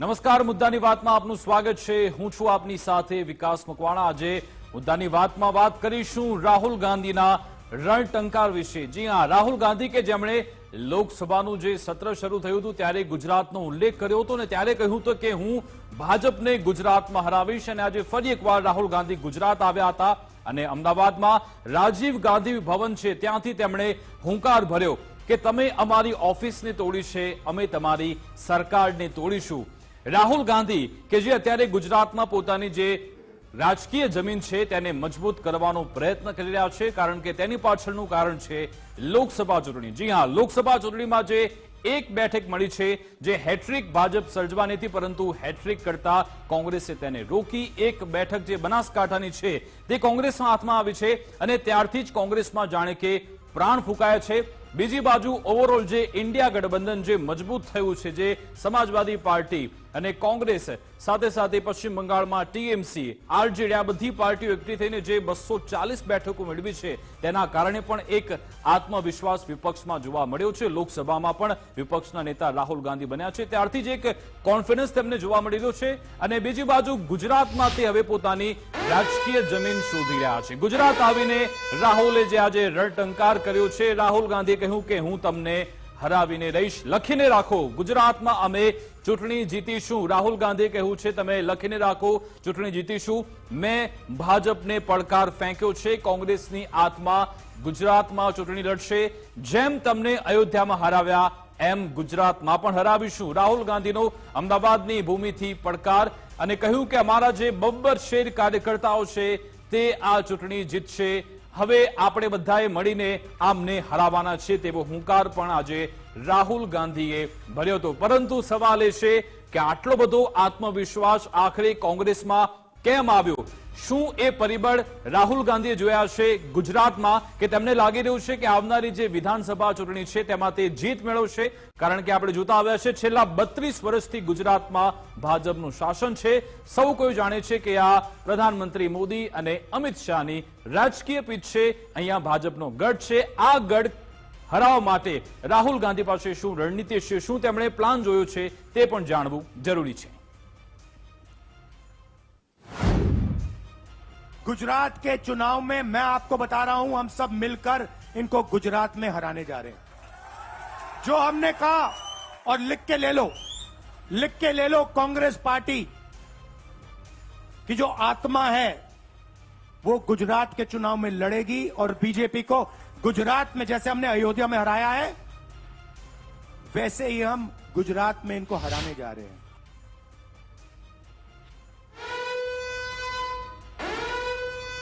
નમસ્કાર, મુદ્દાની વાતમાં આપનું સ્વાગત છે. હું છું આપની સાથે વિકાસ મકવાણા. આજે મુદ્દાની વાતમાં વાત કરીશું રાહુલ ગાંધીના રણટંકાર વિશે. જી હા, રાહુલ ગાંધી કે જેમણે લોકસભાનું જે સત્ર શરૂ થયું હતું ત્યારે ગુજરાતનો ઉલ્લેખ કર્યો હતો ને ત્યારે કહ્યું હતું કે હું ભાજપને ગુજરાતમાં હરાવીશ અને આજે ફરી એકવાર રાહુલ ગાંધી ગુજરાત આવ્યા હતા અને અમદાવાદમાં રાજીવ ગાંધી ભવન છે. ત્યાંથી તેમણે હુંકાર ભર્યો કે તમે અમારી ઓફિસને તોડી છે, અમે તમારી સરકારને તોડીશું. રાહુલ ગાંધી, કે જે અત્યારે ગુજરાતમાં પોતાની જે રાજકીય જમીન છે તેને મજબૂત કરવાનો પ્રયત્ન કરી રહ્યા છે, કારણ કે તેની પાછળનું કારણ છે લોકસભા ચૂંટણી. જી હા, લોકસભા ચૂંટણીમાં જે એક બેઠક મળી છે, જે હેટ્રિક ભાજપ સર્જવાની હતી, પરંતુ હેટ્રિક કરતા કોંગ્રેસે તેને રોકી. એક બેઠક જે બનાસકાંઠાની છે, તે કોંગ્રેસના હાથમાં આવી છે અને ત્યારથી જ કોંગ્રેસમાં જાણે કે પ્રાણ ફૂંકાયા છે. બીજી બાજુ, ઓવરઓલ જે ઇન્ડિયા ગઠબંધન જે મજબૂત થયું છે, જે સમાજવાદી પાર્ટી અને કોંગ્રેસ, સાથે સાથે પશ્ચિમ બંગાળમાં ટીએમસી આરજેડી આ બધી પાર્ટીઓ એકઠી થઈને જે બસો ચાલીસ બેઠકો મેળવી છે, તેના કારણે પણ એક આત્મવિશ્વાસ વિપક્ષમાં જોવા મળ્યો છે. લોકસભામાં પણ વિપક્ષના નેતા રાહુલ ગાંધી બન્યા છે. ત્યારથી જ એક કોન્ફિડન્સ તેમને જોવા મળી રહ્યો છે અને બીજી બાજુ ગુજરાતમાં તે હવે પોતાની રાજકીય જમીન શોધી રહ્યા છે. ગુજરાત આવીને રાહુલે જે આજે રણટંકાર કર્યો છે, રાહુલ ગાંધીએ કહ્યું કે હું તમને હરાવીને રહીશ. લખીને રાખો, ગુજરાતમાં અમે ચૂંટણી જીતીશું. રાહુલ ગાંધીએ કહ્યું છે, તમે લખીને રાખો, ચૂંટણી જીતીશું. મેં ભાજપને પડકાર ફેંક્યો છે, કોંગ્રેસની આત્મા ગુજરાતમાં ચૂંટણી લડશે. જેમ તમને અયોધ્યામાં હરાવ્યા, એમ ગુજરાતમાં પણ હરાવીશું. રાહુલ ગાંધીનો અમદાવાદની ભૂમિથી પડકાર અને કહ્યું કે અમારા જે બબ્બર શેર કાર્યકર્તાઓ છે, તે આ ચૂંટણી જીતશે. હવે આપણે બધાએ મળીને આમને હરાવવાના છે તેવો હુંકાર પણ આજે રાહુલ ગાંધીએ ભર્યો હતો. પરંતુ સવાલ એ છે કે આટલો બધો આત્મવિશ્વાસ આખરે કોંગ્રેસમાં કેમ આવ્યો? શું એ પરિબળ રાહુલ ગાંધીએ જોયા છે ગુજરાતમાં કે તેમને લાગી રહ્યું છે કે આવનારી જે વિધાનસભા ચૂંટણી છે તેમાં તે જીત મેળવશે? કારણ કે આપણે જોતા આવ્યા છે છેલ્લા બત્રીસ વર્ષથી ગુજરાતમાં ભાજપનું શાસન છે. સૌ કોઈ જાણે છે કે આ પ્રધાનમંત્રી મોદી અને અમિત શાહની રાજકીય પીઠ છે. અહીંયા ભાજપનો ગઢ છે. આ ગઢ હરાવવા માટે રાહુલ ગાંધી પાસે શું રણનીતિ છે, શું તેમણે પ્લાન જોયો છે તે પણ જાણવું જરૂરી છે. गुजरात के चुनाव में मैं आपको बता रहा हूँ, हम सब मिलकर इनको गुजरात में हराने जा रहे हैं। जो हमने कहा, और लिख के ले लो, लिख के ले लो कांग्रेस पार्टी, की जो आत्मा है, वो गुजरात के चुनाव में लड़ेगी, और बीजेपी को गुजरात में, जैसे हमने अयोध्या में हराया है, वैसे ही हम गुजरात में इनको हराने जा रहे हैं।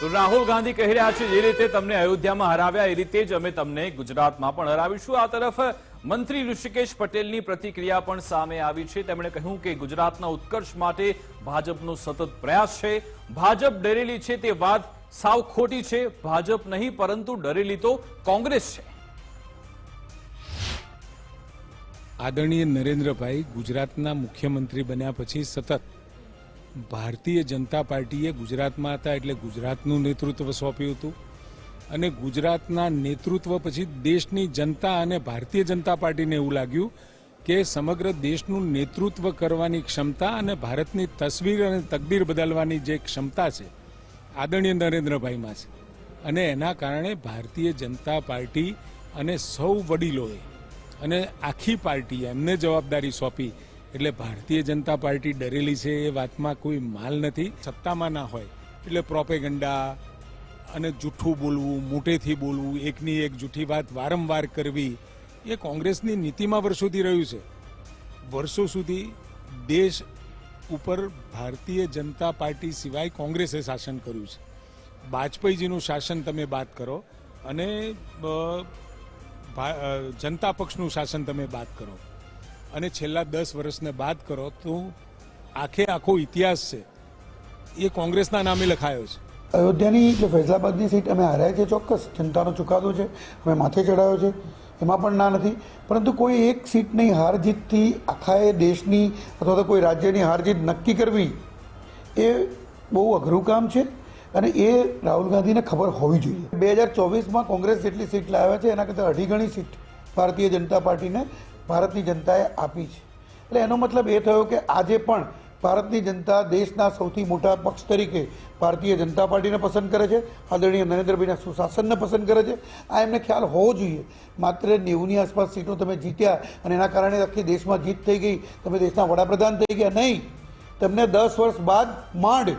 તો રાહુલ ગાંધી કહી રહ્યા છે જે રીતે તમને અયોધ્યામાં હરાવ્યા, એ રીતે જ અમે તમને ગુજરાતમાં પણ હરાવીશું. આ તરફ મંત્રી ઋષિકેશ પટેલની પ્રતિક્રિયા પણ સામે આવી છે. તેમણે કહ્યું કે ગુજરાતના ઉત્કર્ષ માટે ભાજપનો સતત પ્રયાસ છે. ભાજપ ડરેલી છે, તે વાત સાવ ખોટી છે. ભાજપ નહીં, પરંતુ ડરેલી તો કોંગ્રેસ છે. આદરણીય નરેન્દ્રભાઈ, ગુજરાતના મુખ્યમંત્રી બન્યા પછી સતત ભારતીય જનતા પાર્ટીએ ગુજરાતમાં હતા એટલે ગુજરાતનું નેતૃત્વ સોંપ્યું હતું. અને ગુજરાતના નેતૃત્વ પછી દેશની જનતા અને ભારતીય જનતા પાર્ટીને એવું લાગ્યું કે સમગ્ર દેશનું નેતૃત્વ કરવાની ક્ષમતા અને ભારતની તસવીર અને તકદીર બદલવાની જે ક્ષમતા છે, આદરણીય નરેન્દ્રભાઈમાં છે. અને એના કારણે ભારતીય જનતા પાર્ટી અને સૌ વડીલોએ અને આખી પાર્ટીએ એમને જવાબદારી સોંપી એટલે ભારતીય જનતા પાર્ટી ડરેલી છે એ વાતમાં કોઈ માલ નથી. સત્તામાં ના હોય, એટલે પ્રોપેગંડા અને જૂઠું બોલવું, મોટેથી બોલવું, એકની એક જૂઠી વાત વારંવાર કરવી, એ કોંગ્રેસની નીતિમાં વર્ષોથી રહ્યું છે. વર્ષો સુધી દેશ ઉપર ભારતીય જનતા પાર્ટી સિવાય કોંગ્રેસે શાસન કર્યું છે. વાજપેયીજીનું શાસન તમે વાત કરો અને જનતા પક્ષનું શાસન તમે વાત કરો. અને છેલ્લા દસ વર્ષને બાદ કરો તો આખે આખો ઇતિહાસ છે. એ કોંગ્રેસના નામે લખાયો છે. અયોધ્યાની જે ફૈઝલાબાદની સીટ અમે હાર્યા છે ચોક્કસ. જનતાનો ચુકાદો છે. અમે માથે ચડાયો છે. એમાં પણ ના નથી. પરંતુ કોઈ એક સીટની હાર જીતથી આખા દેશની અથવા તો કોઈ રાજ્યની હાર જીત નક્કી કરવી એ બહુ અઘરું કામ છે અને એ રાહુલ ગાંધીને ખબર હોવી જોઈએ. બે હજાર ચોવીસમાં કોંગ્રેસ જેટલી સીટ લાવ્યા છે, એના કરતાં અઢી ગણી સીટ ભારતીય જનતા પાર્ટીને ભારતની જનતાએ આપી છે. એટલે એનો મતલબ એ થયો કે આજે પણ ભારતની જનતા દેશના સૌથી મોટા પક્ષ તરીકે ભારતીય જનતા પાર્ટીને પસંદ કરે છે, આદરણીય નરેન્દ્રભાઈના સુશાસનને પસંદ કરે છે. આ એમને ખ્યાલ હોવો જોઈએ. માત્ર નેવુંની આસપાસ સીટો તમે જીત્યા અને એના કારણે આખી દેશમાં જીત થઈ ગઈ, તમે દેશના વડાપ્રધાન થઈ ગયા નહીં. તમને દસ વર્ષ બાદ માંડ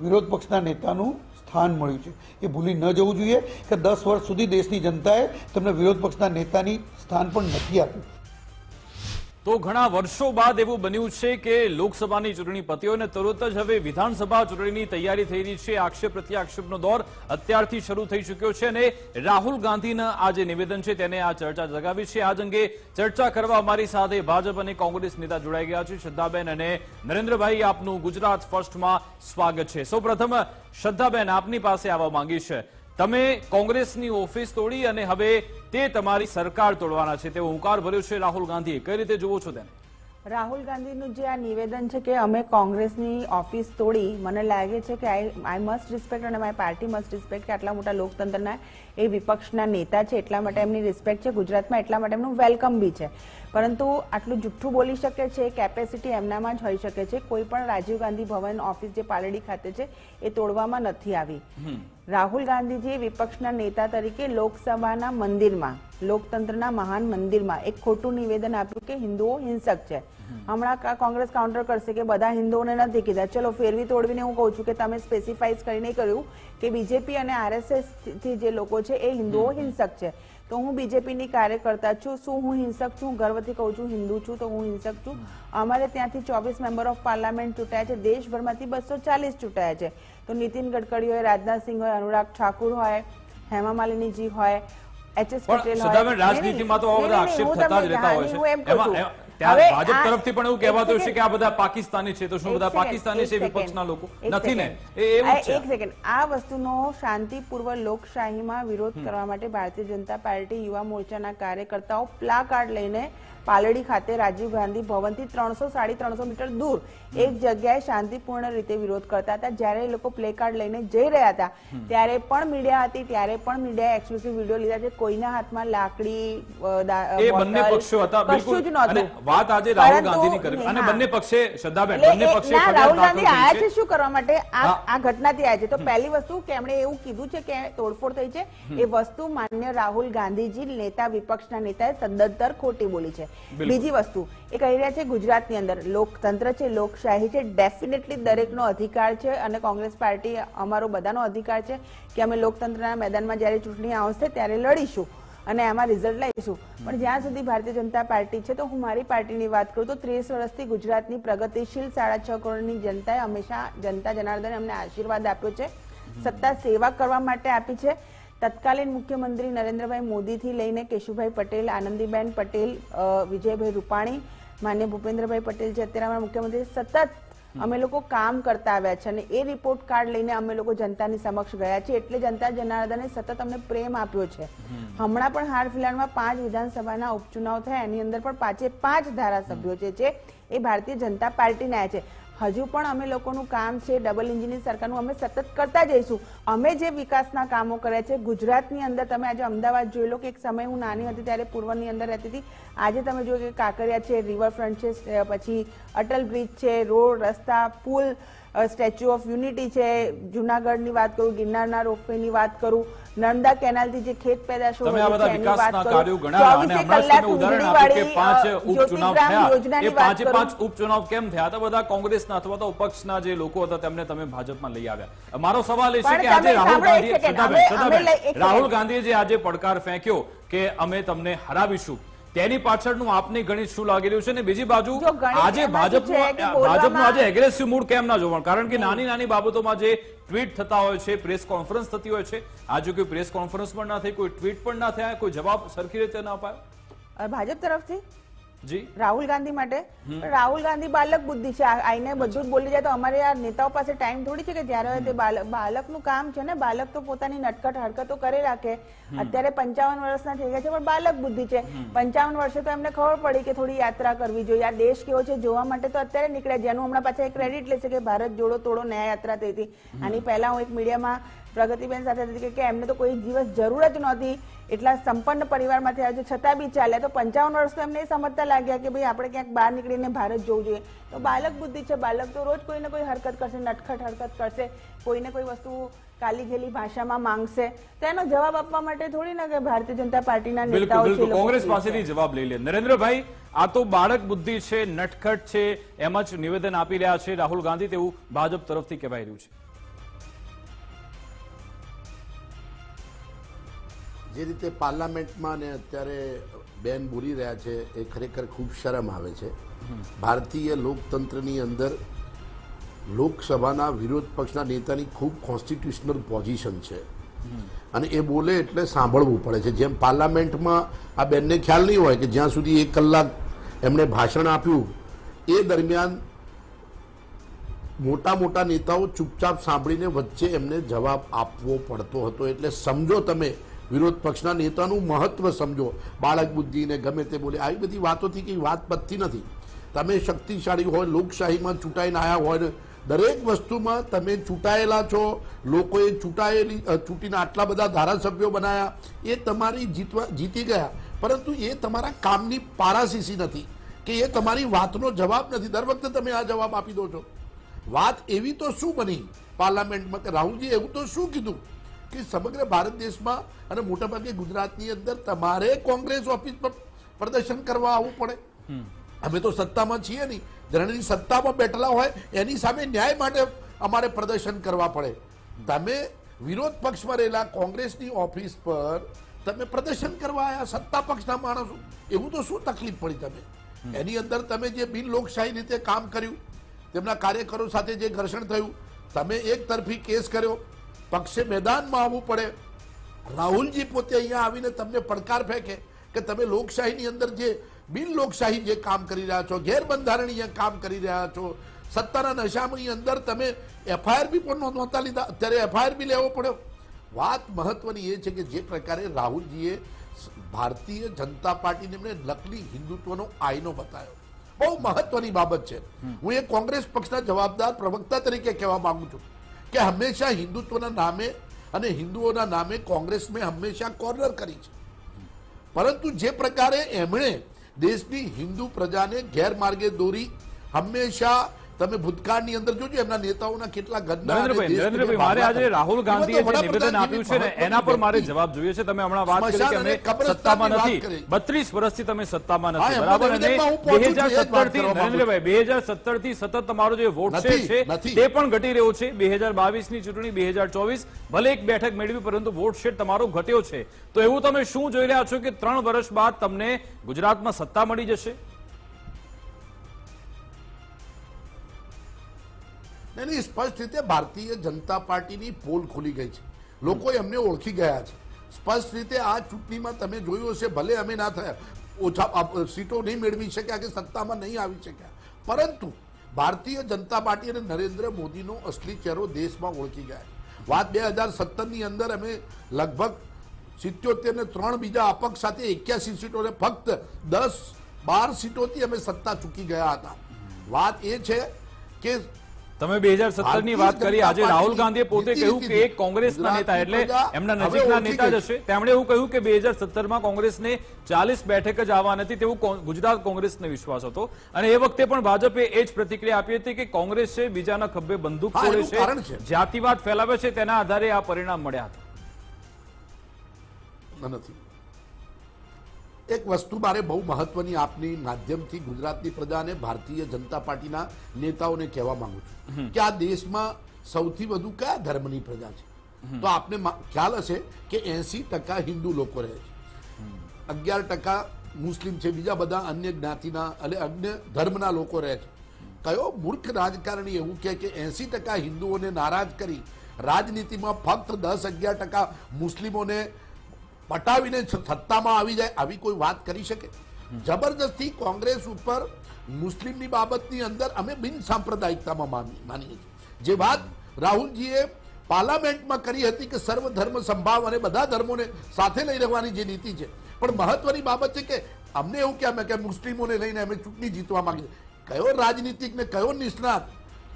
વિરોધ પક્ષના નેતાનું સ્થાન મળ્યું છે. એ ભૂલી ન જવું જોઈએ કે દસ વર્ષ સુધી દેશની જનતાએ તમને વિરોધ પક્ષના નેતાની સ્થાન પણ નથી આપ્યું. તો ઘણા વર્ષો બાદ એવું બન્યું છે કે લોકસભાની ચૂંટણી પત્યો અને તરત જ હવે વિધાનસભા ચૂંટણીની તૈયારી થઈ રહી છે. આક્ષેપ પ્રત્યાક્ષેપનો દોર અત્યારથી શરૂ થઈ ચૂક્યો છે અને રાહુલ ગાંધીના આ જે નિવેદન છે તેને આ ચર્ચા જગાવી છે. આજ અંગે ચર્ચા કરવા અમારી સાથે ભાજપ અને કોંગ્રેસ નેતા જોડાઈ ગયા છે. શ્રદ્ધાબેન અને નરેન્દ્રભાઈ, આપનું ગુજરાત ફર્સ્ટમાં સ્વાગત છે. સૌપ્રથમ શ્રદ્ધાબેન, આપની પાસે આવવા માંગી છે તમે કોંગ્રેસની ઓફિસ તોડી અને હવે તે તમારી સરકાર તોડવાના છે. તેવો હુંકાર ભર્યો છે રાહુલ ગાંધીએ. કઈ રીતે જુઓ છો તેને? રાહુલ ગાંધીનું જે આ નિવેદન છે કે અમે કોંગ્રેસની ઓફિસ તોડી, મને લાગે છે કે આઈ આઈ મસ્ટ રિસ્પેક્ટ અને માય પાર્ટી મસ્ટ રિસ્પેક્ટ કે આટલા મોટા લોકતંત્રના એ વિપક્ષના નેતા છે એટલા માટે એમની રિસ્પેક્ટ છે. ગુજરાતમાં એટલા માટે એમનું વેલકમ બી છે. પરંતુ આટલું જુઠ્ઠું બોલી શકે છે કેપેસિટી એમનામાં જ હોઈ શકે છે. કોઈ પણ રાજીવ ગાંધી ભવન ઓફિસ જે પાલડી ખાતે છે એ તોડવામાં નથી આવી. રાહુલ ગાંધીજીએ વિપક્ષના નેતા તરીકે લોકસભાના મંદિરમાં લોકતંત્રના મહાન મંદિરમાં એક ખોટું નિવેદન આપ્યું કે હિન્દુઓ હિંસક છે. હમણાં કોંગ્રેસ કાઉન્ટર કરશે કે બધા હિન્દુઓને નથી કીધા. ચલો ફેરવી તોડવીને હું કહું છું કે તમે સ્પેસિફાઈઝ કરીને કર્યું કે બીજેપી અને આરએસએસથી જે લોકો છે એ હિન્દુઓ હિંસક છે. તો હું બીજેપીની કાર્યકર્તા છું. શું હું હિંસક છું? ગર્વથી કહું છું હિન્દુ છું તો હું હિંસક છું. અમારે ત્યાંથી ચોવીસ મેમ્બર ઓફ પાર્લામેન્ટ ચૂંટાયા છે. દેશભરમાંથી બસો ચાલીસ ચૂંટાયા છે. તો નીતિન ગડકરી હોય રાજનાથસિંહ હોય અનુરાગ ઠાકુર હોય હેમા માલિનીજી હોય એચ એસ પણ પટેલ હોય. રાજનીતિમાં તો આક્ષેપ થતા જ રહેતા હોય છે. છું. ભાજપ તરફથી પણ એવું કહેવાતું હશે કે આ બધા પાકિસ્તાની છે તો શું બધા પાકિસ્તાની છે વિપક્ષના લોકો? નથી ને? એવું છે એક સેકન્ડ આ વસ્તુનો શાંતિપૂર્વ લોકશાહીમાં વિરોધ કરવા માટે ભારતીય જનતા પાર્ટી યુવા મોરચાના કાર્યકર્તાઓ પ્લા કાર્ડ લઈને પાલડી ખાતે રાજીવ ગાંધી ભવનથી ત્રણસો સાડી ત્રણસો મીટર દૂર એક જગ્યાએ શાંતિપૂર્ણ રીતે વિરોધ કરતા હતા. જ્યારે એ લોકો પ્લે કાર્ડ લઈને જઈ રહ્યા હતા ત્યારે પણ મીડિયા હતી ત્યારે પણ મીડિયાએ એક્સક્લુસિવ વીડિયો લીધા છે. કોઈના હાથમાં લાકડી એ બંને પક્ષો હતા બિલકુલ જ નહોતું. વાત આજે રાહુલ ગાંધીની કરી અને બંને પક્ષે શ્રદ્ધાબેન બંને પક્ષે રાહુલ ગાંધી આયા છે. શું કરવા માટે? આ આ ઘટનાથી આયા છે. તો પહેલી વસ્તુ કે એમણે એવું કીધું છે કે તોડફોડ થઈ છે? એ વસ્તુ માન્ય રાહુલ ગાંધીજી નેતા વિપક્ષના નેતાએ સદંતર ખોટી બોલી છે. બીજી વસ્તુ, એ કહી રહ્યા છે ગુજરાતની અંદર, લોકતંત્ર છે, લોકશાહી છે ડેફિનેટલી દરેકનો અધિકાર છે અને કોંગ્રેસ પાર્ટી અમારો બધાનો અધિકાર છે કે અમે લોકતંત્રના મેદાનમાં જ્યારે ચૂંટણી આવશે ત્યારે લડીશું અને એમાં રિઝલ્ટ લઈશું. પણ જ્યાં સુધી ભારતીય જનતા પાર્ટી છે, તો હું મારી પાર્ટીની વાત કરું તો ત્રીસ વર્ષથી ગુજરાતની પ્રગતિશીલ સાડા છ કરોડની જનતાએ હંમેશા જનતા જનાર્દને અમને આશીર્વાદ આપ્યો છે, સત્તા સેવા કરવા માટે આપી છે. તત્કાલીન મુખ્યમંત્રી નરેન્દ્રભાઈ મોદીથી લઈને કેશુભાઈ પટેલ, આનંદીબેન પટેલ વિજયભાઈ રૂપાણી, માન્ય ભૂપેન્દ્રભાઈ પટેલ જે અત્યારે મુખ્યમંત્રી સતત અમે લોકો કામ કરતા આવ્યા છે અને એ રિપોર્ટ કાર્ડ લઈને અમે લોકો જનતાની સમક્ષ ગયા છે એટલે જનતા જનાર્દને સતત અમને પ્રેમ આપ્યો છે. હમણાં પણ હાલ ફિલહાલમાં પાંચ વિધાનસભાના ઉપચુનાવ થયા. એની અંદર પણ પાંચે પાંચ ધારાસભ્યો જે છે, એ ભારતીય જનતા પાર્ટીના છે. હજુ પણ અમે લોકોનું કામ છે ડબલ એન્જિનની સરકારનું અમે સતત કરતા જઈશું. અમે જે વિકાસના કામો કર્યા છે, ગુજરાતની અંદર તમે આજે અમદાવાદ જોઈ લો કે એક સમય હું નાની હતી ત્યારે પૂર્વની અંદર રહેતી હતી. આજે તમે જોયું કે કાંકરિયા છે રિવરફ્રન્ટ છે પછી અટલ બ્રિજ છે, રોડ, રસ્તા, પુલ સ્ટેચ્યુ ઓફ યુનિટી છે. જુનાગઢની વાત કરું, ગિરનારના રોપવેની વાત કરું. નર્મદા કેનાલથી જે ખેત પેદાશો તમે આ બધા છે એની વાત વિકાસના કાર્યો ગણાવ્યા અને હમણાં તમે ઉદાહરણ આપ્યું કે પાંચ ઉપચુનાવ થયા. એ પાંચે પાંચ ઉપચુનાવ કેમ થયા? હતા બધા કોંગ્રેસના અથવા તો ઉપક્ષના જે લોકો હતા તેમને તમે ભાજપમાં લઈ આવ્યા. મારો સવાલ એ છે કે આજે રાહુલ એક રાહુલ ગાંધીએ જે આજે પડકાર ફેંક્યો કે અમે તમને હરાવીશું તેની પાછળનું આપને ગણિત શું લાગી રહ્યું છે ને બીજી બાજુ આજે ભાજપનું ભાજપનું આજે એગ્રેસિવ મૂડ કેમ ના જોવાનું કારણ કે નાની નાની બાબતોમાં જે ટ્વીટ થતા હોય છે પ્રેસ કોન્ફરન્સ થતી હોય છે આજે કોઈ પ્રેસ કોન્ફરન્સ પણ ના થઈ કોઈ ટ્વીટ પણ ના થયા કોઈ જવાબ સરખી રીતે ના અપાયો? ભાજપ તરફથી? રાહુલ ગાંધી માટે? રાહુલ ગાંધી બાલક બુદ્ધિ છે. આઈને બધું જ બોલી જાય તો અમારે આ નેતાઓ પાસે ટાઈમ થોડી છે કે જ્યારે તે બાલકનું કામ છે ને બાલક તો પોતાની નટકટ હરકતો કરે રાખે. અત્યારે પંચાવન વર્ષના થઈ ગયા છે પણ બાલક બુદ્ધિ છે. પંચાવન વર્ષે તો એમને ખબર પડી કે થોડી યાત્રા કરવી જોઈએ. આ દેશ કેવો છે જોવા માટે તો અત્યારે નીકળ્યા જેનું હમણાં પાછા ક્રેડિટ લેશે કે ભારત જોડો તોડો ન્યાય યાત્રા થઈ હતી. આની પહેલા હું એક મીડિયામાં પ્રગતિબેન સાથે હતી કે- એમને તો કોઈ દિવસ જરૂર જ નહોતી. એટલા સંપન્ન પરિવારમાંથી છે. છતાં બી ચાલ્યા. તો પંચાવન વર્ષ તો એમને સમજતા લાગ્યા કે ભાઈ આપણે ક્યાંક બહાર નીકળીને ભારત જોવું જોઈએ. તો બાલક બુદ્ધિ છે. બાલક તો રોજ કોઈને કોઈ હરકત કરશે નટખટ હરકત કરશે. કોઈને કોઈ વસ્તુ કાલી ગેલી ભાષામાં માંગશે. તો એનો જવાબ આપવા માટે થોડી ના કે ભારતીય જનતા પાર્ટીના નેતાઓ છે બિલકુલ. કોંગ્રેસ પાસેથી જવાબ લઈ લે. નરેન્દ્રભાઈ આ તો બાળક બુદ્ધિ છે નટખટ છે એમ જ નિવેદન આપી રહ્યા છે રાહુલ ગાંધી તેવું ભાજપ તરફથી કહેવાઈ રહ્યું છે. જે રીતે પાર્લામેન્ટમાં ને અત્યારે બેન બોલી રહ્યા છે, એ ખરેખર ખૂબ શરમ આવે છે. ભારતીય લોકતંત્રની અંદર લોકસભાના વિરોધ પક્ષના નેતાની ખૂબ કોન્સ્ટિટ્યુશનલ પોઝિશન છે. અને એ બોલે એટલે સાંભળવું પડે છે. જેમ પાર્લામેન્ટમાં આ બેનને ખ્યાલ નહીં હોય કે જ્યાં સુધી એક કલાક એમણે ભાષણ આપ્યું, એ દરમિયાન મોટા મોટા નેતાઓ ચૂપચાપ સાંભળીને વચ્ચે એમને જવાબ આપવો પડતો હતો. એટલે સમજો તમે વિરોધ પક્ષના નેતાનું મહત્વ સમજો. બાળક બુદ્ધિને ગમે તે બોલે. આવી બધી વાતોથી કંઈ વાત પતતી નથી. તમે શક્તિશાળી હોય, લોકશાહીમાં ચૂંટાઈને આવ્યા હોય, દરેક વસ્તુમાં તમે ચૂંટાયેલા છો, લોકોએ ચૂંટાયેલી ચૂંટીને આટલા બધા ધારાસભ્યો બનાવ્યા એ તમારી જીતવા, જીતી ગયા. પરંતુ એ તમારા કામની પારાસીસી નથી, કે એ તમારી વાતનો જવાબ નથી. દર વખતે તમે આ જવાબ આપી દો છો. વાત એવી તો શું બની? પાર્લામેન્ટમાં કે રાહુલજી એવું તો શું કીધું? કે સમગ્ર ભારત દેશમાં અને મોટાભાગે ગુજરાતની અંદર તમારે કોંગ્રેસ ઓફિસ પર પ્રદર્શન કરવા આવવું પડે. અમે તો સત્તામાં છીએ નહીં. જેની સત્તામાં બેઠેલા હોય એની સામે ન્યાય માટે અમારે પ્રદર્શન કરવા પડે. તમે વિરોધ પક્ષમાં રહેલા કોંગ્રેસની ઓફિસ પર તમે પ્રદર્શન કરવા આવ્યા સત્તા પક્ષના માણસો. એવું તો શું તકલીફ પડી તમે? એની અંદર તમે જે બિન લોકશાહી રીતે કામ કર્યું તેમના કાર્યકરો સાથે જે ઘર્ષણ થયું તમે એક તરફી કેસ કર્યો પક્ષે મેદાનમાં આવવું પડે. રાહુલજી પોતે અહીંયા આવીને તમને પડકાર ફેંકે કે તમે લોકશાહીની અંદર જે બિન લોકશાહી જે કામ કરી રહ્યા છો ગેરબંધારણીય કામ કરી રહ્યા છો સત્તાના નશામની અંદર તમે એફઆઈઆર બી પણ નહોતા લીધા. અત્યારે એફઆઈઆર બી લેવો પડ્યો. વાત મહત્વની એ છે કે જે પ્રકારે રાહુલજીએ ભારતીય જનતા પાર્ટીને એમણે નકલી હિન્દુત્વનો આઈનો બતાવ્યો. બહુ મહત્વની બાબત છે. હું એ કોંગ્રેસ પક્ષના જવાબદાર પ્રવક્તા તરીકે કહેવા માંગુ છું. કે હંમેશા હિન્દુત્વના નામે અને હિન્દુઓના નામે કોંગ્રેસ મેં હંમેશા કોર્નર કરી છે. પરંતુ જે પ્રકારે એમણે દેશની હિન્દુ પ્રજાને ગેરમાર્ગે દોરી, હંમેશા તમે ભૂતકાળની અંદર જોજો એમના નેતાઓના કેટલા ગંદા નરેન્દ્રભાઈ નરેન્દ્રભાઈ મારે આજે રાહુલ ગાંધીએ જે નિવેદન આપ્યું છે ને એના પર મારે જવાબ જોઈએ છે. તમે હમણાં વાત કરી કે અમે સત્તામાં નથી. બત્રીસ વર્ષથી તમે સત્તામાં નથી બરાબર? અને બે હજાર સત્તરથી. નરેન્દ્રભાઈ બે હજાર સત્તરથી સતત તમારો જે વોટ શેર છે તે પણ ઘટી રહ્યો છે. બે હજાર બાવીસની ચૂંટણી બે હજાર ચોવીસ ભલે એક બેઠક મેળવી પરંતુ વોટ શેર તમારો ઘટ્યો છે. તો એવું તમે શું જોઈ રહ્યા છો કે ત્રણ વર્ષ બાદ તમને ગુજરાતમાં સત્તા મળી જશે? નહીં, સ્પષ્ટ રીતે ભારતીય જનતા પાર્ટીની પોલ ખુલી ગઈ છે. લોકો એમને ઓળખી ગયા છે. સ્પષ્ટ રીતે આ ચૂંટણીમાં તમે જોયું હશે ભલે અમે ના થયા ઓછા સીટો નહીં મેળવી શક્યા કે સત્તામાં નહીં આવી શક્યા. પરંતુ ભારતીય જનતા પાર્ટી અને નરેન્દ્ર મોદીનો અસલી ચહેરો દેશમાં ઓળખી ગયા વાત બે હજાર સત્તરની અંદર અમે લગભગ સિત્યોતેર ને ત્રણ બીજા અપક્ષ સાથે એક્યાસી સીટોને ફક્ત દસ બાર સીટોથી અમે સત્તા ચૂકી ગયા હતા. વાત એ છે કે તમે બે હજાર સત્તરની વાત કરી આજે રાહુલ ગાંધીએ પોતે કહ્યું કે એક કોંગ્રેસના નેતા એટલે એમના નજીકના નેતા જ હશે. તેમણે એવું કહ્યું કે બે હજાર સત્તરમાં કોંગ્રેસને ચાલીસ બેઠક જ આવવા નથી તેવું ગુજરાત કોંગ્રેસને વિશ્વાસ હતો. અને એ વખતે પણ ભાજપે એ જ પ્રતિક્રિયા આપી હતી કે કોંગ્રેસ છે બીજાના ખભે બંદૂક છે છે. જાતિવાદ ફેલાવે છે તેના આધારે આ પરિણામ મળ્યા હતા. નથી. એક વસ્તુ મારે બહુ મહત્વની આપની માધ્યમથી ગુજરાતની પ્રજા અને ભારતીય જનતા પાર્ટીના નેતાઓને કહેવા માંગુ છું કે આ દેશમાં સૌથી વધુ કયા ધર્મની પ્રજા છે? તો આપને ખ્યાલ હશે કે એસી ટકા હિન્દુ લોકો રહે છે. અગિયાર ટકા મુસ્લિમ છે બીજા બધા અન્ય જ્ઞાતિના અને અન્ય ધર્મના લોકો રહે છે. કયો મૂર્ખ રાજકારણી એવું કહે કે એસી ટકા હિન્દુઓને નારાજ કરી રાજનીતિમાં ફક્ત દસ અગિયાર ટકા મુસ્લિમોને પટાવીને સત્તામાં આવી જાય, આવી કોઈ વાત કરી શકે? જબરદસ્તી કોંગ્રેસ ઉપર મુસ્લિમની બાબતની અંદર અમે બિન સાંપ્રદાયિકતામાં માની- માનીએ છીએ. જે વાત રાહુલજીએ પાર્લામેન્ટમાં કરી હતી કે સર્વ ધર્મ સંભાવ અને બધા ધર્મોને સાથે લઈ રહેવાની જે નીતિ છે. પણ મહત્વની બાબત છે કે અમને એવું કહેવાય કે મુસ્લિમોને લઈને અમે ચૂંટણી જીતવા માંગીએ. કયો રાજનીતિક ને કયો નિષ્ણાત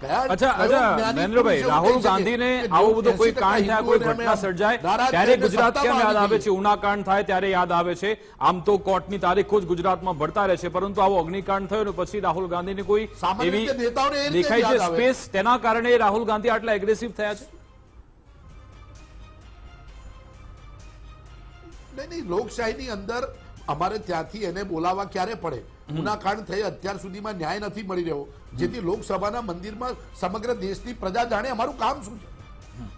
અચ્છા અચ્છા નરેન્દ્રભાઈ રાહુલ ગાંધીને આવો બધો કોઈ કાંડ થયા કોઈ ઘટના સર્જાય ત્યારે ગુજરાત કેમ યાદ આવે છે? ઉના થાય ત્યારે યાદ આવે છે. આમ તો કોર્ટની તારીખો જ ગુજરાતમાં ભરતા રહે છે પરંતુ આવો અગ્નિકાંડ થયો ને પછી રાહુલ ગાંધીની કોઈ એવી દેખાય છે સ્પેસ તેના કારણે રાહુલ ગાંધી આટલા એગ્રેસિવ થયા છે? નહીં લોકશાહીની અંદર અમારે ત્યાંથી એને બોલાવવા ક્યારે પડે? ગુનાકાંડ થઈ અત્યાર સુધીમાં ન્યાય નથી મળી રહ્યો. જેથી લોકસભાના મંદિરમાં સમગ્ર દેશની પ્રજા જાણે અમારું કામ શું છે?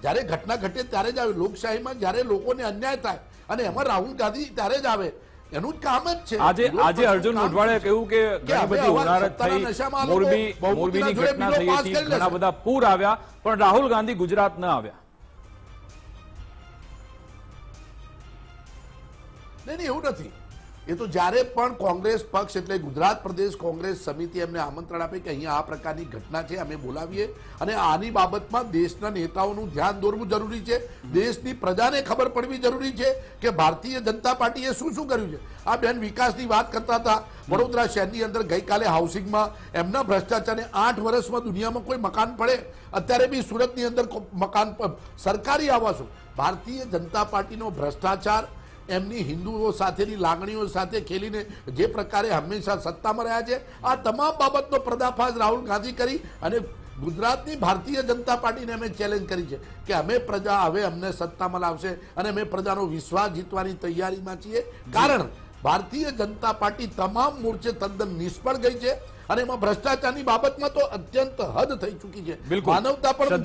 જ્યારે ઘટના ઘટે ત્યારે જ આવે. લોકશાહીમાં જ્યારે લોકોને અન્યાય થાય અને એમાં રાહુલ ગાંધી ત્યારે જ આવે એનું જ કામ જ છે. આજે આજે અર્જુન કામ મોઢવાડે શું છે? કહ્યું કે કે ઘણી બધી આવા થઈ નશામાં આ લોકો મોરબી મોરબીની ઘટના થઈ હતી ઘણા બધા પૂર આવ્યા પણ રાહુલ ગાંધી ગુજરાત ન આવ્યા. નહીં નહીં એવું નથી. એ તો જ્યારે પણ કોંગ્રેસ પક્ષ એટલે ગુજરાત પ્રદેશ કોંગ્રેસ સમિતિ એમને આમંત્રણ આપે કે અહીંયા આ પ્રકારની ઘટના છે, અમે બોલાવીએ. અને આની બાબતમાં દેશના નેતાઓનું ધ્યાન દોરવું જરૂરી છે. દેશની પ્રજાને ખબર પડવી જરૂરી છે કે ભારતીય જનતા પાર્ટીએ શું શું કર્યું છે. આ બેન વિકાસની વાત કરતા હતા. વડોદરા શહેરની અંદર ગઈકાલે હાઉસિંગમાં એમના ભ્રષ્ટાચારને આઠ વર્ષમાં દુનિયામાં કોઈ મકાન પડે. અત્યારે બી સુરતની અંદર મકાન સરકારી આવાસો. ભારતીય જનતા પાર્ટીનો ભ્રષ્ટાચાર એમની હિન્દુઓ સાથેની લાગણીઓ સાથે ખેલીને જે પ્રકારે હંમેશા સત્તામાં રહ્યા છે આ તમામ બાબતનો પર્દાફાશ રાહુલ ગાંધી કરી અને ગુજરાતની ભારતીય જનતા પાર્ટીને અમે ચેલેન્જ કરી છે કે અમે પ્રજા હવે અમને સત્તામાં લાવશે અને અમે પ્રજાનો વિશ્વાસ જીતવાની તૈયારીમાં છીએ. કારણ ભારતીય જનતા પાર્ટી તમામ મોરચે તદ્દન નિષ્ફળ ગઈ છે અને એમાં ભ્રષ્ટાચારની બાબતમાં તો અત્યંત હદ થઈ ચૂકી છે. માનવતા પણ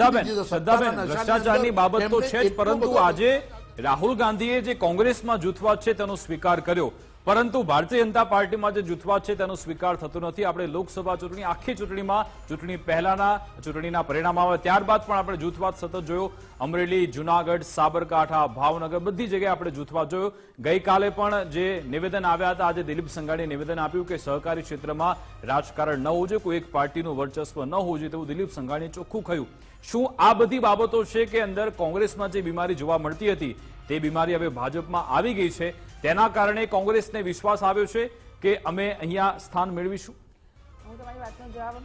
ભ્રષ્ટાચારની બાબત તો છે પરંતુ આજે રાહુલ ગાંધીએ જે કોંગ્રેસમાં જૂથવાદ છે તેનો સ્વીકાર કર્યો. પરંતુ ભારતીય જનતા પાર્ટીમાં જે જૂથવાદ છે તેનો સ્વીકાર થતો નથી. આપણે લોકસભા ચૂંટણી, આખી ચૂંટણીમાં ચૂંટણી પહેલાના ચૂંટણીના પરિણામ આવે ત્યારબાદ પણ આપણે જૂથવાદ સતત જોયો. અમરેલી, જુનાગઢ, સાબરકાંઠા, ભાવનગર બધી જગ્યાએ આપણે જૂથવાદ જોયો. ગઈકાલે પણ જે નિવેદન આવ્યા હતા, આજે દિલીપ સંઘાણીએ નિવેદન આપ્યું કે સહકારી ક્ષેત્રમાં રાજકારણ ન હોવું જોઈએ કોઈ એક પાર્ટીનું વર્ચસ્વ ન હોવું જોઈએ તેવું દિલીપ સંઘાણીએ ચોખ્ખું કહ્યું. શું આ બધી બાબતો છે કે અંદર કોંગ્રેસમાં જે બીમારી જોવા મળતી હતી, તે બીમારી હવે ભાજપમાં આવી ગઈ છે? તેના કારણે કોંગ્રેસને વિશ્વાસ આવ્યો છે કે અમે અહીંયા સ્થાન મેળવીશું. તમારી વાતનો જવાબ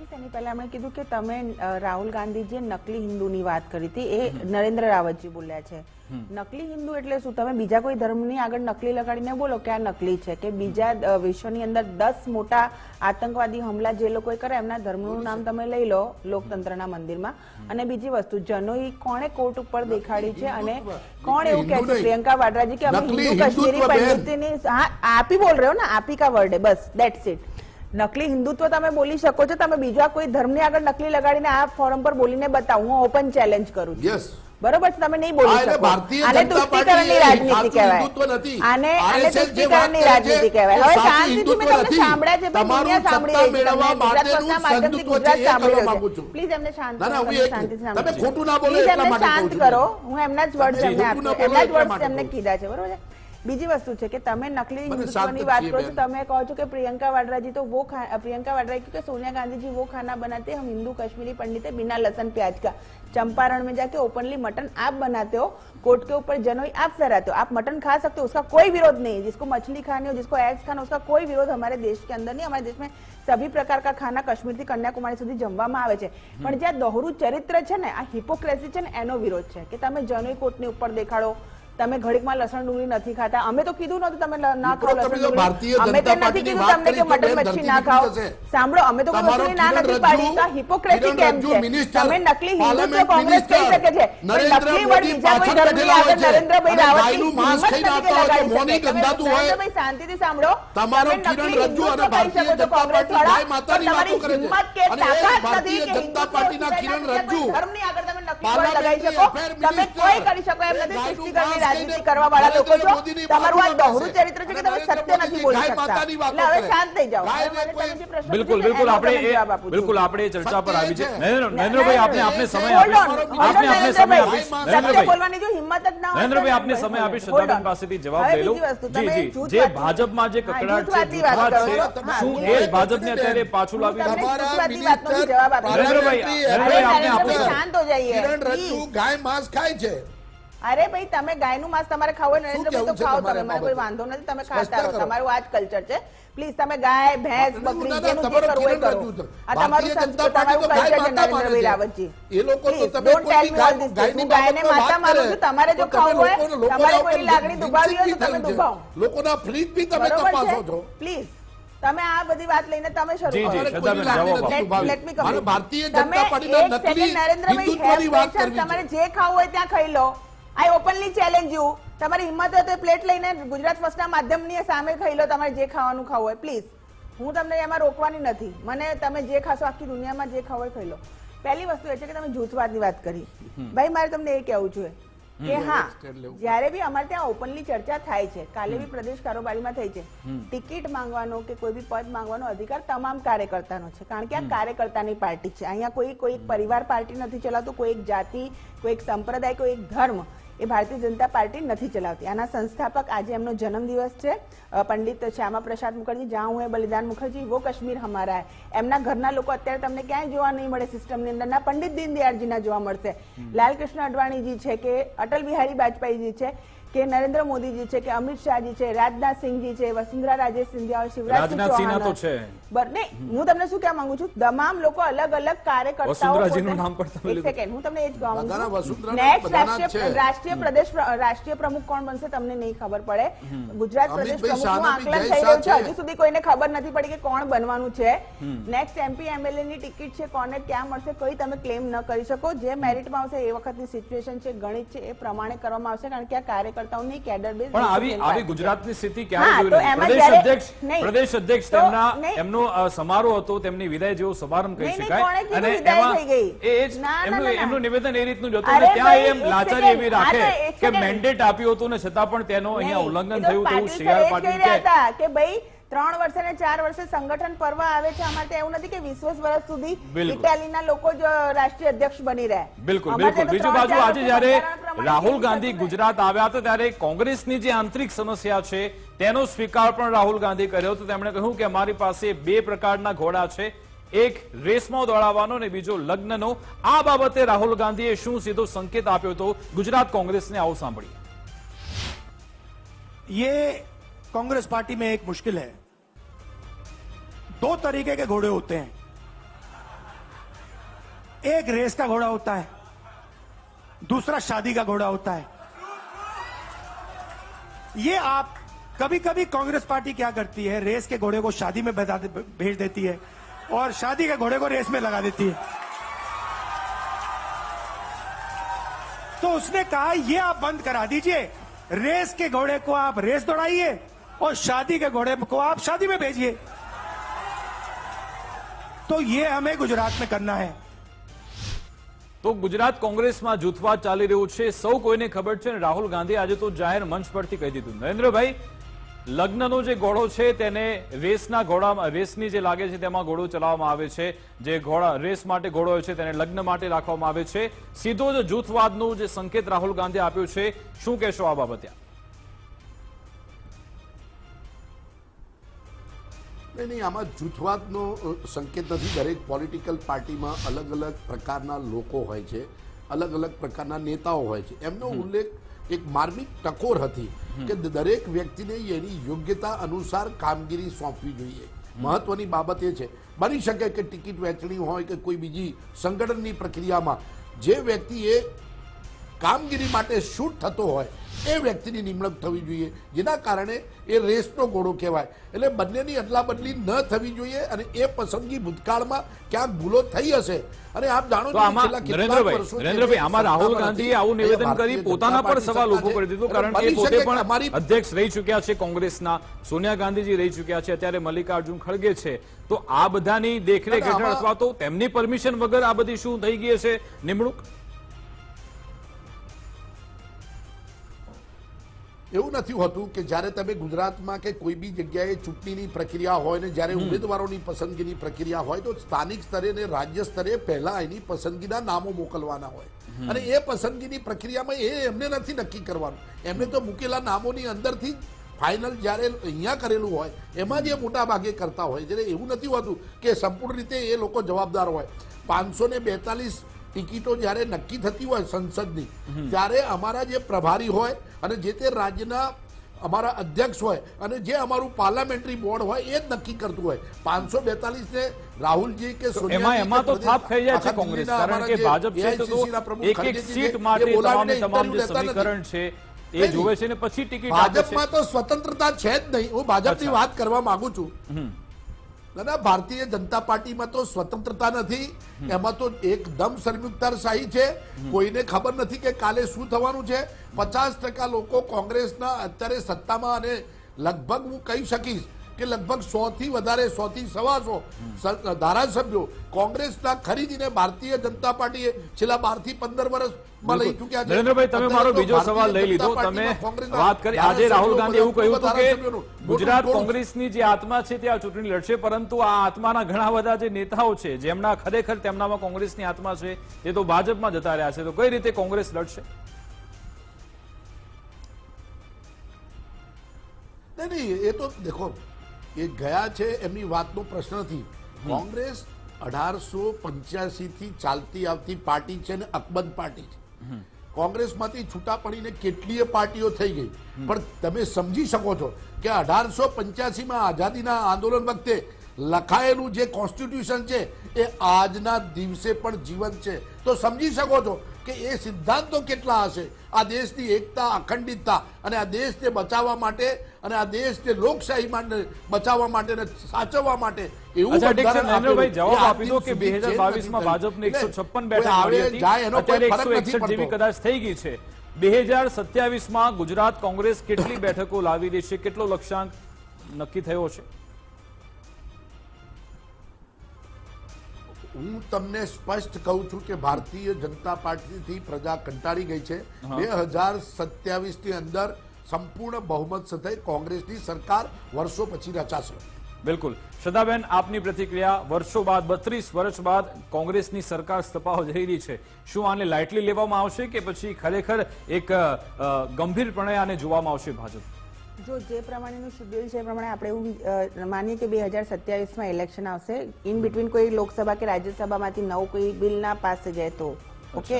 રાહુલ ગાંધી જે નકલી હિન્દુની વાત કરી હતી. એ નરેન્દ્ર રાવતજી બોલ્યા છે. નકલી હિન્દુ એટલે શું? તમે બીજા કોઈ ધર્મની આગળ નકલી લગાડીને બોલો કે આ નકલી છે કે બીજા વિશ્વની અંદર દસ મોટા આતંકવાદી હમલા જે લોકોએ કર્યા એમના ધર્મનું નામ તમે લઈ લો લોકતંત્રના મંદિરમાં. અને બીજી વસ્તુ જનોઈ કોણે કોર્ટ ઉપર દેખાડી છે અને કોણ એવું કહે છે? પ્રિયંકા વાડરાજી કે અમે હિન્દુ કશ્મીરી પંડિતની હા આપી બોલ રહ્યો ને આપી કા વર્ડે બસ દેટ્સ ઇટ નકલી હિન્દુત્વ તમે બોલી શકો છો તમે બીજા કોઈ ધર્મની આગળ નકલી લગાડીને આ ફોરમ પર બોલીને બતાવો. હું ઓપન ચેલેન્જ કરું છું. બરોબર છે તમે નહીં બોલી શકો. આને તુષ્ટિકરણની રાજનીતિ કહેવાય. આને આને તુષ્ટિકરણની રાજનીતિ કહેવાય. હવે શાંતિથી મેં તમને સાંભળ્યા છે પણ દુનિયા સાંભળી રહી છે ગુજરાત માધ્યમથી ગુજરાત સાંભળી રહ્યો છે. પ્લીઝ એમને શાંત શાંતિથી તમે સાંભળો. ખોટું ના બોલો એટલા એમને માટે શાંત કરો હું એમના જ વર્ડ એમને એમના જ વર્ડ એમને કીધા છે બરોબર છે? બીજી વસ્તુ છે કે તમે નકલી મને શાંત હિન્દુત્વની વાત છીએ કરો છો બેન. તમે કહો છો કે प्रियंका वाड्रा जी तो वो खा प्रियंका वाड्रा क्योंकि सोनिया गांधी जी वो खाना बनाते हैं हम हिंदू कश्मीरी पंडित है बिना लहसन प्याज का चंपारण में जाके ओपनली मटन आप बनाते हो कोर्ट के ऊपर जनोई आप फहराते हो आप मटन खा सकते हो उसका कोई विरोध नहीं है जिसको मछली खानी हो जिसको एग्स खाना हो, उसका कोई विरोध हमारे देश के अंदर नहीं हमारे देश में सभी प्रकार का खाना कश्मीर થી કન્યાકુમારી સુધી જમવામાં આવે છે પણ જે આ દોહરું ચરિત્ર છે ને આ હિપોક્રેસી છે ને એનો વિરોધ છે કે તમે જનોઈ કોટની ઉપર દેખાડો તમે ઘડીકમાં લસણ ડુંગળી નથી ખાતા. અમે તો કીધું નતું તમે ના ખાઓ લસણ અમે તો નથી કીધું તમને કે મટન મચ્છી ના ખાઓ. સાંભળો અમે તો કોઈ ના નથી પાડી. આ હિપોક્રેસી કેમ છે? તમે નકલી હિન્દુત્વ કોંગ્રેસ કહી શકે છે. નરેન્દ્ર મોદી પાછળ બેઠેલા હોય છે. નરેન્દ્રભાઈ રાવતની માંસ કે આવતા હોય લગાડી મોંની. તમે ગંધાતું હોય. નરેન્દ્રભાઈ શાંતિથી સાંભળો. તમારો કિરણ રજ્જુ અને ભારતીય જનતા પાર્ટી ગાય માતાની વાતો કરે છે. અને એ ભારતીય જનતા પાર્ટીના કિરણ રજ્જુ. ધર્મની આગળ તમે નકલી વડ લગાવી શકો. તમે કોઈ કરી શકો એમ નથી ગાયનું રાજનીતિ કરવા વાળા લોકો છો. તમારું આ દોહરું ચરિત્ર છે કે તમે સત્ય નથી બોલી શકતા? એટલે હવે શાંત થઈ જાઓ. ગાય હવે કોઈ- તમે જે પ્રશ્ન બિલકુલ બિલકુલ આપણે બિલકુલ આપણે ચર્ચા પર આવી છે. નરેન્દ્રભાઈ આપને આપને સમય આપીશ. આપને આપને સમય નરેન્દ્રભાઈ. આપીશ. નરેન્દ્રભાઈ. બોલવાની જો હિંમત જ ના હોય નરેન્દ્રભાઈ આપને સમય આપીશ. શ્રદ્ધાબેન પાસેથી જવાબ લઈ લો. જી જી. જે ભાજપમાં જે કકડાટ છે વાત છે શું એ ભાજપને અત્યારે પાછું લાવી તમારા. નરેન્દ્રભાઈ, નરેન્દ્રભાઈ, આપને આપો શાંત હો જાइए કિરણ રજ્જુ ગાય માંસ ખાય છે. અરે ભાઈ તમે ગાયનું માંસ તમારે ખાવું હોય નરેન્દ્રભાઈ તો ખાઓ તમે મને કોઈ વાંધો નથી તમે ખાતા રહો. તમારું આ જ કલ્ચર છે. પ્લીઝ તમે ગાય ભેંસ બકરી જેનું જે કરવું હોય કરો. આ તમારું સંસ્કૃત તમારું કલ્ચર છે. નરેન્દ્રભાઈ રાવતજી એ લોકો તો તમે કોઈ ગાયની ગાયને માતા માનું છું તમારે જો ખાવું હોય તમારે કોઈ લાગણી દુભાવી હોય તો તમે દુભાવો. લોકોના ફ્રીજ બી તમે તપાસો છો? પ્લીઝ તમે આ બધી વાત લઈને તમે શરૂ કરો. તમારે ભારતીય જનતા પાર્ટીના નકલી હિન્દુત્વની વાત કરવી જે ખાવું હોય ત્યાં ખાઈ લો. આઈ ઓપનલી ચેલેન્જ યુ તમારી હિંમત હોય તો પ્લેટ લઈને ગુજરાત ફર્સ્ટના માધ્યમની સામે ખાઈ લો તમારે જે ખાવાનું ખાવું હોય. પ્લીઝ હું તમને એમાં રોકવાની નથી. મને તમે જે ખાશો આખી દુનિયામાં જે ખાવું હોય ખાઈ લો. પહેલી વસ્તુ એ છે કે તમે જૂથવાદની વાત કરી. ભાઈ મારે તમને એ કહેવું છે કે હા જ્યારે બી અમારે ત્યાં ઓપનલી ચર્ચા થાય છે કાલે બી પ્રદેશ કારોબારીમાં થઈ છે ટિકિટ માંગવાનો કે કોઈ બી પદ માંગવાનો અધિકાર તમામ કાર્યકર્તાનો છે કારણ કે આ કાર્યકર્તાની પાર્ટી છે. અહીંયા કોઈ કોઈ પરિવાર પાર્ટી નથી ચલાવતું કોઈ એક જાતિ કોઈ એક સંપ્રદાય કોઈ એક ધર્મ એ ભારતીય જનતા પાર્ટી નથી ચલાવતી. આના સંસ્થાપક આજે એમનો જન્મદિવસ છે. પંડિત શ્યામા પ્રસાદ મુખર્જી જ્યાં હું બલિદાન મુખર્જી વો કશ્મીર હમારા એમના ઘરના લોકો અત્યારે તમને ક્યાંય જોવા નહીં મળે સિસ્ટમની અંદર. ના પંડિત દીનદયાળજીના જોવા મળશે. લાલકૃષ્ણ અડવાણીજી છે કે અટલ બિહારી વાજપેયીજી છે. કે નરેન્દ્ર મોદીજી છે કે અમિત શાહજી છે રાજનાથ સિંહજી છે વસુંધરા રાજે સિંધિયા શિવરાજ તો છે. હું તમને શું કહેવા માંગુ છું? તમામ લોકો અલગ અલગ કાર્યકર્તાઓ નામ પણ તમે સેકન્ડ હું તમને એ જ કહેવા છું. નેક્સ્ટ રાષ્ટ્રીય પ્રદેશ રાષ્ટ્રીય પ્રમુખ કોણ બનશે તમને નહીં ખબર પડે. ગુજરાત પ્રદેશ પ્રમુખનું આકલન થઈ રહ્યું છે. હજુ સુધી કોઈને ખબર નથી પડી કે કોણ બનવાનું છે. નેક્સ્ટ એમપી એમએલએ ની ટિકિટ છે કોને ક્યાં મળશે કોઈ તમે ક્લેમ ન કરી શકો. જે મેરિટમાં આવશે એ વખતની સિચ્યુએશન છે ગણિત છે એ પ્રમાણે કરવામાં આવશે કારણ કે આ કાર્યકર્તાઓની કેડર બેઝ પણ આવી આવી ગુજરાતની સ્થિતિ ક્યારે જોઈ નથી પ્રદેશ અધ્યક્ષ પ્રદેશ અધ્યક્ષ તેમના એમનો સમારોહ હતો તેમની વિદાય જેવો સમારંભ કહી શકાય. અને એમાં એ જ એમનું. એમનું નિવેદન એ રીતનું જ હતું ત્યાં એમ લાચારી એવી રાખે કે મેન્ડેટ આપ્યું હતું ને છતાં પણ તેનો અહીંયા ઉલ્લંઘન થયું તેવું સી આર પાટીલ કે ભાઈ ત્રણ વર્ષે ને ચાર વર્ષે સંગઠન પર્વ આવે છે અમારે ત્યાં એવું નથી કે વીસ વીસ વર્ષ સુધી ઇટાલીના લોકો જ રાષ્ટ્રીય અધ્યક્ષ બની રહે. બિલકુલ બિલકુલ. બીજું બાજુ આજે જ્યારે રાહુલ ગાંધી ગુજરાત આવ્યા હતા ત્યારે કોંગ્રેસની જે આંતરિક સમસ્યા છે તેનો સ્વીકાર પણ રાહુલ ગાંધી કર્યો હતો. તેમણે કહ્યું કે અમારી પાસે બે પ્રકારના ઘોડા છે. એક રેસમાં દોડાવવાનો અને બીજો લગ્નનો. આ બાબતે રાહુલ ગાંધીએ શું સીધો સંકેત આપ્યો હતો ગુજરાત કોંગ્રેસને આવું સાંભળીએ. कांग्रेस पार्टी में एक मुश्किल है। दो तरीके के घोड़े होते हैं। एक रेस का घोड़ा होता है, दूसरा शादी का घोड़ा होता है। ये आप कभी कभी कांग्रेस पार्टी क्या करती है? रेस के घोड़े को शादी में भेज देती है और शादी के घोड़े को रेस में लगा देती है। तो उसने कहा, ये आप बंद करा दीजिए। रेस के घोड़े को आप रेस दौड़ाइए। और शादी के घोड़े को आप शादी में भेजिए तो ये हमें गुजरात में करना है તો ગુજરાત કોંગ્રેસમાં જૂથવાદ ચાલી રહ્યું છે સૌ કોઈને ખબર છે અને રાહુલ ગાંધી આજે તો જાહેર મંચ પરથી કહી દીધું નરેન્દ્રભાઈ લગ્નનો જે ઘોડો છે તેને રેસના ઘોડામાં રેસની જે લાગે છે તેમાં ઘોડો ચલાવવામાં આવે છે જે ઘોડા રેસ માટે ઘોડો હોય છે તેને લગ્ન માટે રાખવામાં આવે છે સીધો જ જૂથવાદનો જે સંકેત રાહુલ ગાંધી આપ્યો છે શું કહેશો આ બાબતે નહીં નહીં આમાં જૂથવાદનો સંકેત નથી. દરેક પોલિટિકલ પાર્ટીમાં અલગ અલગ પ્રકારના લોકો હોય છે અલગ અલગ પ્રકારના નેતાઓ હોય છે. એમનો ઉલ્લેખ એક માર્મિક ટકોર હતી કે દરેક વ્યક્તિને એની યોગ્યતા અનુસાર કામગીરી સોંપવી જોઈએ. મહત્વની બાબત એ છે બની શકે કે ટિકિટ વહેંચણી હોય કે કોઈ બીજી સંગઠનની પ્રક્રિયામાં જે વ્યક્તિ એ કામગીરી માટે શૂટ થતો હોય એ વ્યક્તિની નિમણૂક થવી જોઈએ. જેના કારણે એ રેસનો ઘોડો કહેવાય. એટલે બંનેની અદલાબદલી ન થવી જોઈએ અને એ પસંદગી ભૂતકાળમાં ક્યાંક ભૂલો થઈ હશે. અને આપ જાણો છો નરેન્દ્રભાઈ આમાં રાહુલ ગાંધીએ આવું નિવેદન કરી પોતાના પર સવાલ ઊભો કરી દીધો કારણ કે પોતે પણ અધ્યક્ષ રહી ચૂક્યા છે કોંગ્રેસના સોનિયા ગાંધીજી રહી ચૂક્યા છે અત્યારે મલ્લિકાર્જુન ખડગે છે. તો આ બધાની દેખરેખ હેઠળ અથવા તો તેમની પરમિશન વગર આ બધી શું થઈ ગઈ છે નિમણૂક? એવું નથી હોતું કે જ્યારે તમે ગુજરાતમાં કે કોઈ બી જગ્યાએ ચૂંટણીની પ્રક્રિયા હોય ને જ્યારે ઉમેદવારોની પસંદગીની પ્રક્રિયા હોય તો સ્થાનિક સ્તરે ને રાજ્ય સ્તરે પહેલા એની પસંદગીના નામો મોકલવાના હોય. અને એ પસંદગીની પ્રક્રિયામાં એ એમને નથી નક્કી કરવાનું. એમને તો મૂકેલા નામોની અંદરથી જ ફાઇનલ જ્યારે અહીંયા કરેલું હોય એમાં જ એ મોટા ભાગે કરતા હોય. જ્યારે એવું નથી હોતું કે સંપૂર્ણ રીતે એ લોકો જવાબદાર હોય. પાંચસો ને બેતાલીસ ટિકિટો જ્યારે નક્કી થતી હોય સંસદની ત્યારે અમારા જે પ્રભારી હોય અને જે તે રાજ્યના અમારા અધ્યક્ષ હોય અને જે અમારું પાર્લામેન્ટરી બોર્ડ હોય એ જ નક્કી કરતું હોય. પાંચસો બેતાલીસ ને રાહુલજી કે એમાં એમાં તો થાપ થઈ જાય છે કોંગ્રેસ કારણ કે ભાજપ છે તો એક એક સીટ માટે તમામે તમામ જે સમીકરણ છે એ જોવે છે ને પછી ટિકિટ ભાજપમાં તો સ્વતંત્રતા છે જ નહીં. હું ભાજપની. વાત કરવા માંગુ છું. ના ભારતીય જનતા પાર્ટીમાં તો સ્વતંત્રતા નથી. એમાં તો એકદમ સંયુક્તરશાહી છે. કોઈને ખબર નથી કે કાલે શું થવાનું છે. પચાસ ટકા લોકો કોંગ્રેસના અત્યારે સત્તામાં અને લગભગ હું કહી શકીશ કે લગભગ સો થી વધારે સો થી સવાસો ધારાસભ્યો કોંગ્રેસના ખરીદીને ભારતીય જનતા પાર્ટીએ છેલ્લા બારથી પંદર વર્ષમાં લઈ ચૂક્યા છે. નરેન્દ્રભાઈ તમે મારો બીજો સવાલ લઈ લીધો. તમે વાત કરી. આજે રાહુલ ગાંધી એવું કહ્યું હતું કે ગુજરાત કોંગ્રેસની જે આત્મા છે તે આ ચૂંટણી લડશે પરંતુ આ આત્માના ઘણા બધા જે નેતાઓ છે જેમના ખરેખર તેમનામાં કોંગ્રેસની આત્મા છે એ તો ભાજપમાં જતા રહ્યા છે. તો કઈ રીતે કોંગ્રેસ લડશે? નહીં નહીં એ તો દેખો એ ગયા છે એમની વાતનો પ્રશ્ન નથી. કોંગ્રેસ અઢારસો પંચ્યાસીથી ચાલતી આવતી પાર્ટી છે અને અકબંધ પાર્ટી છે. કોંગ્રેસમાંથી છૂટા પડીને કેટલીય પાર્ટીઓ થઈ ગઈ. પણ તમે સમજી શકો છો કે અઢારસો પંચ્યાસીમાં આઝાદીના આંદોલન વખતે લખાયેલું જે કોન્સ્ટિટ્યુશન છે એ આજના દિવસે પણ જીવન છે. તો સમજી શકો છો કે એ સિદ્ધાંતો કેટલા હશે? આ દેશની એકતા અખંડિતતા અને આ દેશને બચાવવા માટે અને આ દેશને લોકશાહી માટે બચાવવા માટે અને સાચવવા માટે એવું છે. જવાબ આપી દો કે બે સુધી હજાર change બાવીસમાં ભાજપને થયું. એકસો છપ્પન કોઈ બેઠક મળી હતી. અત્યારે ફરક એકસો નથી એકસઠ જેવી કદાચ થઈ ગઈ છે. બે હજાર સત્યાવીસમાં ગુજરાત કોંગ્રેસ કેટલી બેઠકો લાવી દેશે? કેટલો લક્ષ્યાંક નક્કી થયો છે? હું તમને સ્પષ્ટ કહું છું કે ભારતીય જનતા પાર્ટીથી પ્રજા કંટાળી ગઈ છે. બે હજાર સત્યાવીસની અંદર સંપૂર્ણ બહુમત સાથે કોંગ્રેસની સરકાર વર્ષો પછી રચાશે. બિલકુલ. શ્રદ્ધાબેન આપની પ્રતિક્રિયા વર્ષો બાદ બત્રીસ વર્ષ બાદ કોંગ્રેસની સરકાર સ્થપાવા જઈ રહી છે. શું આને લાઇટલી લેવામાં આવશે કે પછી ખરેખર એક ગંભીરપણે આને જોવામાં આવશે ભાજપ? જો જે પ્રમાણેનું શેડ્યુલ છે એ પ્રમાણે આપણે એવું માનીએ કે બે હજાર સત્યાવીસમાં ઇલેક્શન આવશે. ઇન બિટવીન કોઈ લોકસભા કે રાજ્યસભામાંથી નવું કોઈ બિલ ના પાસ થઈ જાય તો. ઓકે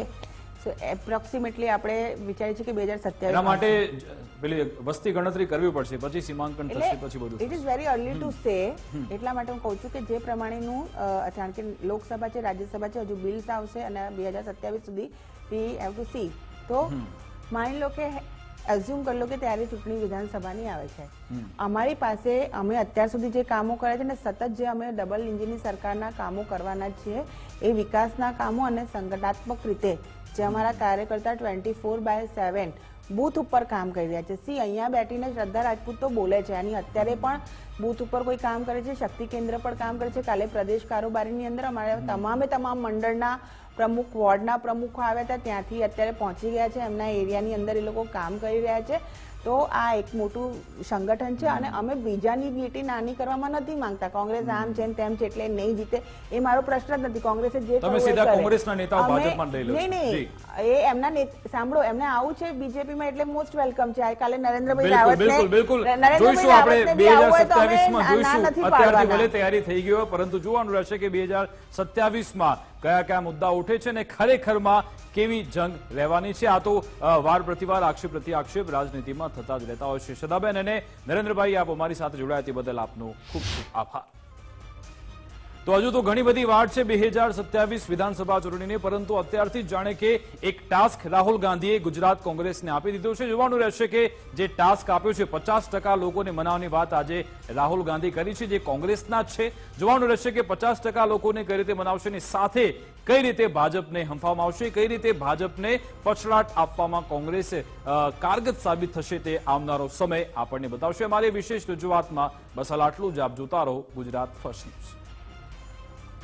સો એપ્રોક્સિમેટલી આપણે વિચારીએ છીએ કે બે હજાર સત્યાવીસ માટે પેલી વસ્તી ગણતરી કરવી પડશે પછી સીમાંકન થશે પછી બધું it is very early to say એટલા માટે હું કહું છું કે જે પ્રમાણેનું કારણ કે લોકસભા છે રાજ્યસભા છે હજુ બિલ્સ આવશે અને બે હજાર સત્યાવીસ સુધી વી હેવ ટુ સી તો માની લો કે એઝ્યુમ કરી લો કે ત્યારે ચૂંટણી વિધાનસભાની આવે છે. અમારી પાસે અમે અત્યાર સુધી જે કામો કર્યા છે ને સતત જે અમે ડબલ ઇન્જિનની સરકારના કામો કરવાના છીએ એ વિકાસના કામો અને સંગઠનાત્મક રીતે જે અમારા કાર્યકર્તા twenty four by seven booth ઉપર કામ કરી રહ્યા છે. સી અહીંયા બેઠીને શ્રદ્ધા રાજપૂત તો બોલે છે. અને અત્યારે પણ બૂથ ઉપર કોઈ કામ કરે છે શક્તિ કેન્દ્ર પર કામ કરે છે. કાલે પ્રદેશ કારોબારીની અંદર અમારા તમામે તમામ મંડળના પ્રમુખ વોર્ડના પ્રમુખો આવ્યા હતા ત્યાંથી અત્યારે પહોંચી ગયા છે. એમના એરિયાની અંદર એ લોકો કામ કરી રહ્યા છે. તો આ એક મોટું સંગઠન છે અને અમે બીજાની લીટી નાની કરવામાં નથી માંગતા. કોંગ્રેસ આમ છે તેમ છે એટલે નહીં જીતે. એ મારો પ્રશ્ન જ નથી. કોંગ્રેસે જે કરવું સીધા કોંગ્રેસના નેતાઓ ભાજપમાં લઈ લો નહીં નહીં. એ એમના સાંભળો એમને આવું છે બીજેપીમાં એટલે મોસ્ટ વેલકમ છે. કાલે નરેન્દ્રભાઈ રાવતને બિલકુલ બિલકુલ. જોઈશું આપણે જોઈશું. અત્યારથી ભલે તૈયારી થઈ ગઈ હોય પરંતુ જોવાનું રહેશે કે બે હજાર સત્યાવીસમાં કયા કયા મુદ્દા ઉઠે છે અને ખરેખરમાં કેવી જંગ રહેવાની છે? આ તો વાર પ્રતિવાર આક્ષેપ પ્રતિ આક્ષેપ રાજનીતિમાં થતા જ રહેતા હોય છે. સદાબેન અને નરેન્દ્રભાઈ આપ અમારી સાથે જોડાયા તે બદલ આપનો ખૂબ ખૂબ આભાર. તો હજુ તો ઘણી બધી વાત છે બે હજાર સત્યાવીસ વિધાનસભા ચૂંટણીની, પરંતુ અત્યારથી જાણે કે એક ટાસ્ક રાહુલ ગાંધીએ ગુજરાત કોંગ્રેસને આપી દીધો છે. જોવાનું રહેશે કે જે ટાસ્ક આપ્યો છે, પચાસ ટકા લોકોને મનાવવાની વાત આજે રાહુલ ગાંધી કરી છે, જે કોંગ્રેસના જ છે. જોવાનું રહેશે કે પચાસ લોકોને કઈ રીતે મનાવશે અને સાથે કઈ રીતે ભાજપને હંફાવવામાં આવશે, કઈ રીતે ભાજપને પછડાટ આપવામાં કોંગ્રેસ કારગત સાબિત થશે તે આવનારો સમય આપણને બતાવશે. અમારી વિશેષ રજૂઆતમાં બસ આટલું જ. આપ જોતા રહો ગુજરાત ફર્સ્ટ ન્યૂઝ.